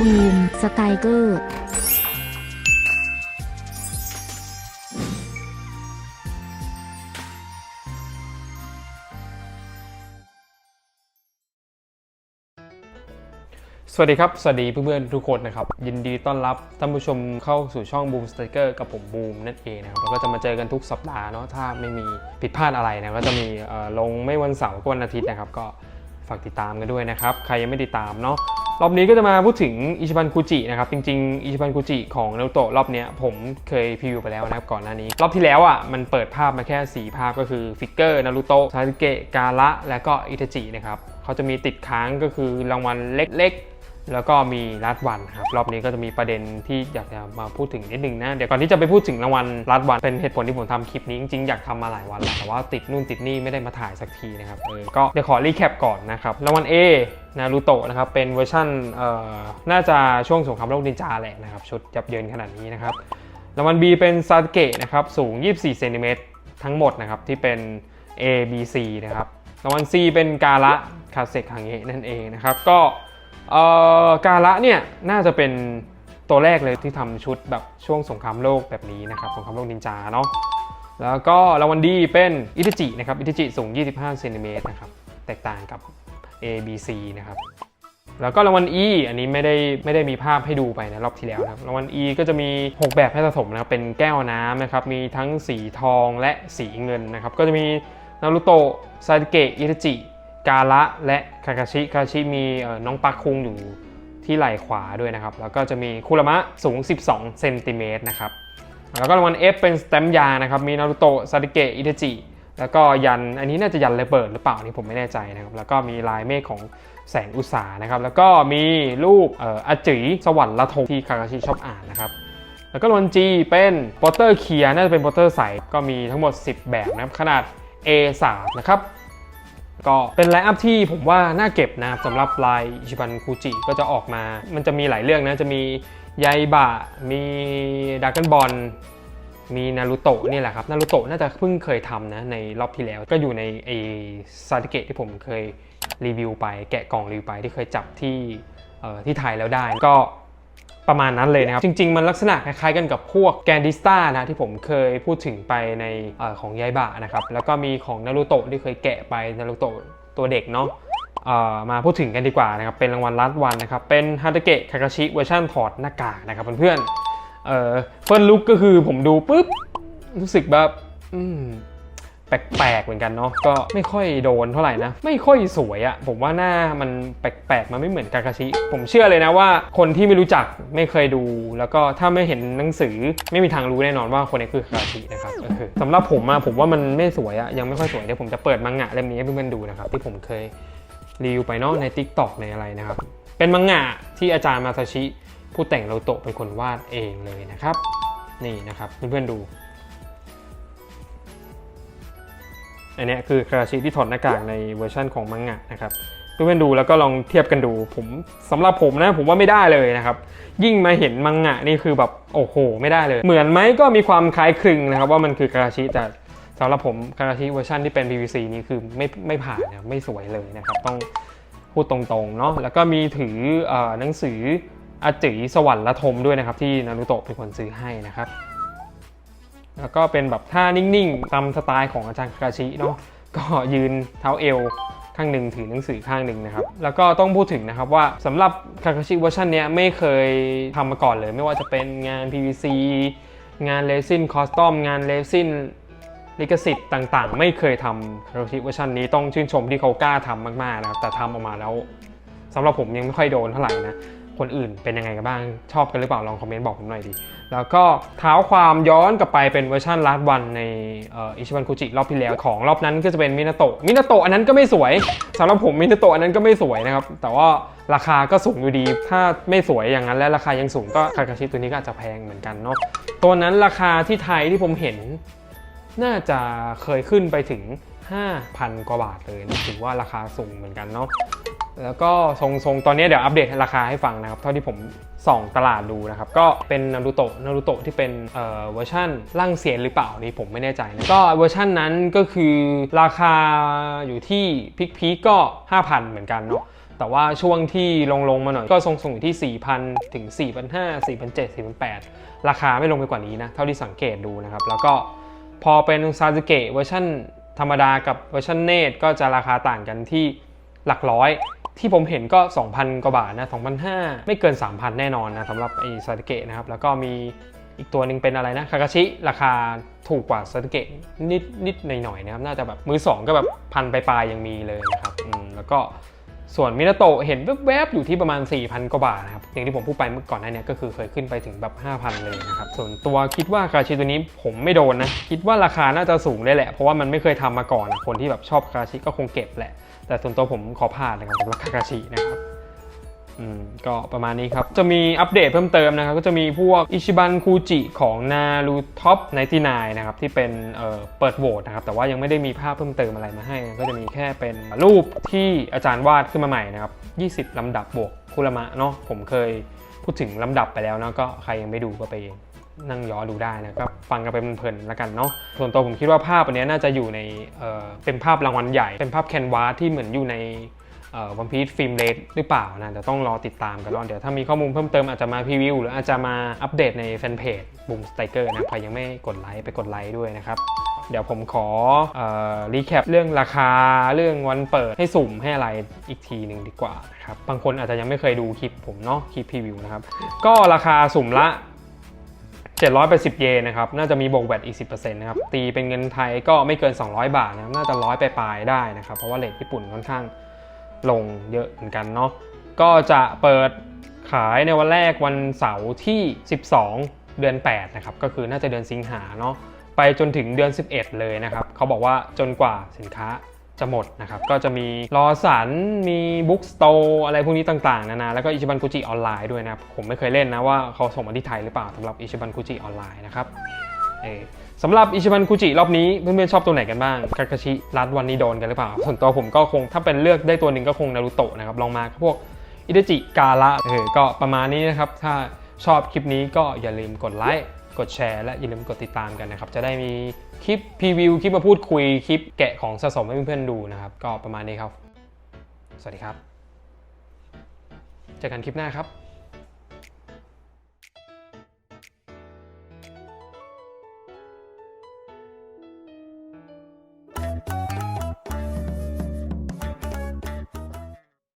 บูม สไตเกอร์สวัสดีครับ สวัสดีเพื่อนๆทุกคนนะครับ ยินดีต้อนรับท่านผู้ชมเข้าสู่ช่อง Boom Sticker กับผมบูมนั่นเองนะครับเราก็จะมาเจอกันทุกสัปดาห์เนาะถ้าไม่มีผิดพลาดอะไรนะก็จะมีลงไม่วันเสาร์ก็วันอาทิตย์นะครับ ก็ฝากติดตามกันด้วยนะครับ ใครยังไม่ติดตามเนาะ รอบนี้ก็จะมาพูดถึงอิชิบันคุจินะครับ จริงๆ อิชิบันคุจิของนารุโตะรอบนี้ผมเคยพรีวิวไปแล้วนะครับก่อนหน้านี้ รอบที่แล้วอะมันเปิดภาพมาแค่ 4 ภาพก็คือฟิกเกอร์นารุโตะซาสึเกะกาละและก็อิทาจินะครับเขาจะมีติดค้างก็คือรางวัลเล็ก แล้วก็มีรัดวันครับรอบนี้ก็จะมีประเด็นที่อยากจะมาพูดถึงนิดนึงนะ เดี๋ยวก่อนที่จะไปพูดถึงรางวัลรัดวันเป็นเหตุผลที่ผมทำคลิปนี้จริงๆอยากทำมาหลายวันแล้วแต่ว่าติดนู่นติดนี่ไม่ได้มาถ่ายสักทีนะครับเออก็เดี๋ยวขอรีแคปก่อนนะครับรางวัล A นารูโตะนะครับเป็นเวอร์ชันเอ่อน่าจะช่วงสงครามโลกนินจาแหละนะครับชุดยับเยินขนาดนี้นะครับรางวัล B เป็นซาเกะนะครับสูง 24เซนติเมตรทั้งหมดนะครับที่เป็น A B C นะครับรางวัล C เป็นกาละคาเซกังเงะนั่นเองนะครับก็ เอ่อกาละเนี่ยน่าจะเป็นตัวแรกเลยที่ทำชุดแบบช่วงสงครามโลกแบบนี้นะครับสงครามโลกนินจาเนาะแล้วก็รางวัลดีเป็นอิทาจินะครับอิทาจิสูง 25เซนติเมตรนะครับแตกต่างกับ A B C นะครับแล้วก็รางวัล E อันนี้ไม่ได้ไม่ได้มีภาพให้ดูไปนะรอบที่แล้วนะครับรางวัล E ก็จะมี 6 แบบให้สะสมนะครับเป็นแก้วน้ำนะครับมีทั้งสีทองและสีเงินนะครับก็จะมีนารุโตะซาเกะอิทาจิ กาละและคาคาชิคาคาชิมีน้องปักคุงอยู่ที่ไหล่ขวาด้วยนะครับ แล้วก็จะมีคุรามะสูง 12 เซนติเมตรนะครับ แล้วก็รางวัล F เป็นสแตมยานะครับ มีนารุโตะซาดิเกะ อิทาจิ แล้วก็ยัน อันนี้น่าจะยันระเบิดหรือเปล่านี่ผมไม่แน่ใจนะครับ แล้วก็มีลายเมฆของแสงอุตสานะครับ แล้วก็มีรูปออจิสวรรค์ละทงที่คาคาชิชอบอ่านนะครับแล้วก็รางวัล G เป็นโปสเตอร์เคลียน่าจะเป็นโปสเตอร์ใสก็มีทั้งหมด 10 แบบนะครับขนาด A3 นะครับ ก็เป็นไลน์อัพที่ผมว่าน่าเก็บนะครับสำหรับลายอิชิบันคูจิก็จะออกมา มันจะมีหลายเรื่องนะ จะมีไยบะมีดาก o นบอลมีนารูโตะนี่แหละครับนารูโตะน่าจะเพิ่งเคยทำนะในรอบที่แล้ว ก็อยู่ในไอซาติเกะที่ผมเคยรีวิวไป แกะกล่องรีวิวไปที่เคยจับที่ที่ไทยแล้วได้ก็ ประมาณนั้นเลยนะครับ จริง ๆ มันลักษณะคล้ายๆกันกับพวกแกนดิสตานะที่ผมเคยพูดถึงไปในอของยายบะนะครับ แล้วก็มีของนารูโตะที่เคยแกะไปนารูโตะตัวเด็กเนาะมาพูดถึงกันดีกว่านะครับ เป็นรางวัลรัดวันนะครับ เป็นฮาตาเกะคาคาชิเวอร์ชันถอดหน้ากากนะครับเพื่อนๆเอ่อเฟิร์นลุกก็คือผมดูปุ๊บ รู้สึกแบบอืม แปลกๆเหมือนกันเนาะก็ไม่ค่อยโดนเท่าไหร่นะ ไม่ค่อยสวยอะผมว่าหน้ามันแปลกๆมันไม่เหมือนกากาชิ ผมเชื่อเลยนะว่า คนที่ไม่รู้จักไม่เคยดู แล้วก็ถ้าไม่เห็นหนังสือไม่มีทางรู้แน่นอนว่าคนนี้คือคาคาชินะครับสำหรับผมอะผมว่ามันไม่สวยอะยังไม่ค่อยสวยเดี๋ยวผมจะเปิดมังงะเล่มนี้ให้เพื่อนๆดูนะครับที่ผมเคยรีวิวไปเนาะใน Tik t o อกในอะไรนะครับเป็นมังงะที่อาจารย์มาซาชิ ผู้แต่งโรโตะเป็นคนวาดเองเลยนะครับ นี่นะครับเพื่อนๆดู อันนี้คือคาราชิที่ถอดหน้ากากในเวอร์ชั่นของมังงะนะครับเพื่อนดูแล้วก็ลองเทียบกันดูผมสำหรับผมนะผมว่าไม่ได้เลยนะครับ ยิ่งมาเห็นมังงะนี่คือแบบโอ้โห ไม่ได้เลย เหมือนไหมก็มีความคล้ายคลึงนะครับ ว่ามันคือคาราชิแต่สำหรับผมคาราชิเวอร์ชันที่เป็น PVC นี่คือไม่ไม่ผ่านนะไม่สวยเลยนะครับ ต้องพูดตรงๆเนาะแล้วก็มีถือออหนังสืออาจิสวรรค์ละทมด้วยนะครับ ที่นารุโตะเป็นคนซื้อให้นะครับ แล้วก็เป็นแบบท่านิ่งๆตามสไตล์ของอาจารย์คาคาชิเนาะก็ยืนเท้าเอวข้างหนึ่งถือหนังสือข้างหนึ่งนะครับ แล้วก็ต้องพูดถึงนะครับว่าสำหรับคาคาชิเวอร์ชันเนี้ยไม่เคยทำมาก่อนเลย ไม่ว่าจะเป็นงาน PVC งานเลซินคอสตอมงานเลซินลิขสิทธิ์ต่างๆ ไม่เคยทำคาคาชิเวอร์ชันนี้ต้องชื่นชมที่เขากล้าทำมากๆนะครับแต่ทำออกมาแล้วสำหรับผมยังไม่ค่อยโดนเท่าไหร่นะ คนอื่นเป็นยังไงกันบ้าง ชอบกันหรือเปล่าลองคอมเมนต์บอกผมหน่อยดิ แล้วก็เท้าความย้อนกลับไปเป็นเวอร์ชันลาสวันในอิชิบันคุจิรอบที่แล้วของรอบนั้นก็จะเป็นมินาโตะมินาโตะอันนั้นก็ไม่สวยสำหรับผมมินาโตะอันนั้นก็ไม่สวยนะครับ แต่ว่าราคาก็สูงอยู่ดี ถ้าไม่สวยอย่างนั้นและราคายังสูงก็คาคาชิตัวนี้ก็อาจจะแพงเหมือนกันเนาะตัวนั้นราคาที่ไทยที่ผมเห็น น่าจะเคยขึ้นไปถึง5,000 กว่าบาทเลยนะถือว่าราคาสูงเหมือนกันเนาะ แล้วก็ทรงทรงตอนนี้เดี๋ยวอัปเดตราคาให้ฟังนะครับ เท่าที่ผมส่องตลาดดูนะครับ ก็เป็นนารูโตะนารูโตะที่เป็นเอ่อเวอร์ชันร่างเสียนหรือเปล่านี่ผมไม่แน่ใจนะก็เวอร์ชันนั้นก็คือราคาอยู่ที่พิกพีก็ 5,000 เหมือนกันเนาะแต่ว่าช่วงที่ลงลงมาหน่อยก็ทรงๆอยู่ที่ 4,000 ถึง 4,500 4,700 4,800 ราคาไม่ลงไปกว่านี้นะ เท่าที่สังเกตดูนะครับ แล้วก็พอเป็นซาสึเกะเวอร์ชันธรรมดากับเวอร์ชันเนตก็จะราคาต่างกันที่หลักร้อย ที่ผมเห็นก็ 2,000 กว่าบาทนะ2,500 ไม่เกิน 3,000 แน่นอนนะสำหรับไอ้ซาสึเกะนะครับ แล้วก็มีอีกตัวหนึ่งเป็นอะไรนะคากาชิ ราคาถูกกว่าซาสึเกะนิดนิดหน่อยๆนะครับ น่าจะแบบมือสองก็แบบพันปลายๆยังมีเลยนะครับอืมแล้วก็ส่วนมินาโตะเห็นแวบๆอยู่ที่ประมาณ 4,000 กว่าบาทนะครับ อย่างที่ผมพูดไปเมื่อก่อนหน้านี้ก็คือเคยขึ้นไปถึงแบบ 5,000 เลยนะครับ ส่วนตัวคิดว่าคาชิตัวนี้ผมไม่โดนนะ คิดว่าราคาน่าจะสูงได้แหละ เพราะว่ามันไม่เคยทำมาก่อนอะคนที่แบบชอบคาชิก็คงเก็บแหละ แต่ส่วนตัวผมขอพลาดนะครับสำหรับคาคาชินะครับอืมก็ประมาณนี้ครับ จะมีอัปเดตเพิ่มเติมนะครับ ก็จะมีพวกอิชิบันคูจิของนารูท็อป99นนะครับ ที่เป็นเอ่อเปิดโหวตนะครับ แต่ว่ายังไม่ได้มีภาพเพิ่มเติมอะไรมาให้ ก็จะมีแค่เป็นรูปที่อาจารย์วาดขึ้นมาใหม่นะครับ 20 ลำดับบวกคุรมะเนาะผมเคยพูดถึงลำดับไปแล้วเนาะก็ใครยังไม่ดูก็ไปเอง นั่งย้อนดูได้นะครับฟังกันไปเพลินๆแล้วกันเนาะส่วนตัวผมคิดว่าภาพอันนี้น่าจะอยู่ในเเป็นภาพรางวัลใหญ่ เป็นภาพแคนวาสที่เหมือนอยู่ในวันพี e ฟิล์มเลดหรือเปล่านะแต่ต้องรอติดตามกันว่าเดี๋ยวถ้ามีข้อมูลเพิ่มเติมอาจจะมาพรีวิวหรืออาจจะมาอัปเดตในแฟนเพจบูมสไตเกอร์นะใครยังไม่กดไลค์ไปกดไลค์ด้วยนะครับ เดี๋ยวผมขอรีแคปเรื่องราคาเรื่องวันเปิดให้สุ่มให้อะไรอีกทีหนึ่งดีกว่านะครับบางคนอาจจะยังไม่เคยดูคลิปผมเนาะคลิปพรีวิวนะครับ ก็ราคาสุ่มละ 780 เยนนะครับ น่าจะมีบวกแวดอีก 10%นะครับ ตีเป็นเงินไทยก็ไม่เกิน 200 บาทนะครับ น่าจะร้อยปลายๆได้นะครับ เพราะว่าเลทญี่ปุ่นค่อนข้างลงเยอะเหมือนกันเนาะ ก็จะเปิดขายในวันแรกวันเสาร์ที่ 12 เดือน 8 นะครับ ก็คือน่าจะเดือนสิงหาเนาะ ไปจนถึงเดือน 11 เลยนะครับ เขาบอกว่าจนกว่าสินค้า จะหมดนะครับ ก็จะมีรอสันมีบุ๊กสโตร์อะไรพวกนี้ต่างๆ นานา แล้วก็อิชิบันกุจิออนไลน์ด้วยนะครับผมไม่เคยเล่นนะว่าเขาส่งมาที่ไทยหรือเปล่าสำหรับอิชิบันกุจิออนไลน์นะครับเอสำหรับอิชิบันคุจิรอบนี้เพื่อนๆชอบตัวไหนกันบ้างคาคาชิรัดวันนี้โดนกันหรือเปล่า ส่วนตัวผมก็คงถ้าเป็นเลือกได้ตัวหนึ่งก็คงนารูโตะนะครับลองมาพวกอิเดจิกาละเออก็ประมาณนี้นะครับถ้าชอบคลิปนี้ก็อย่าลืมกดไลค์ กดแชร์และอย่าลืมกดติดตามกันนะครับ จะได้มีคลิปพรีวิว คลิปมาพูดคุย คลิปแกะของสะสมให้เพื่อนๆดูนะครับ ก็ประมาณนี้ครับ สวัสดีครับ เจอกันคลิปหน้าครับ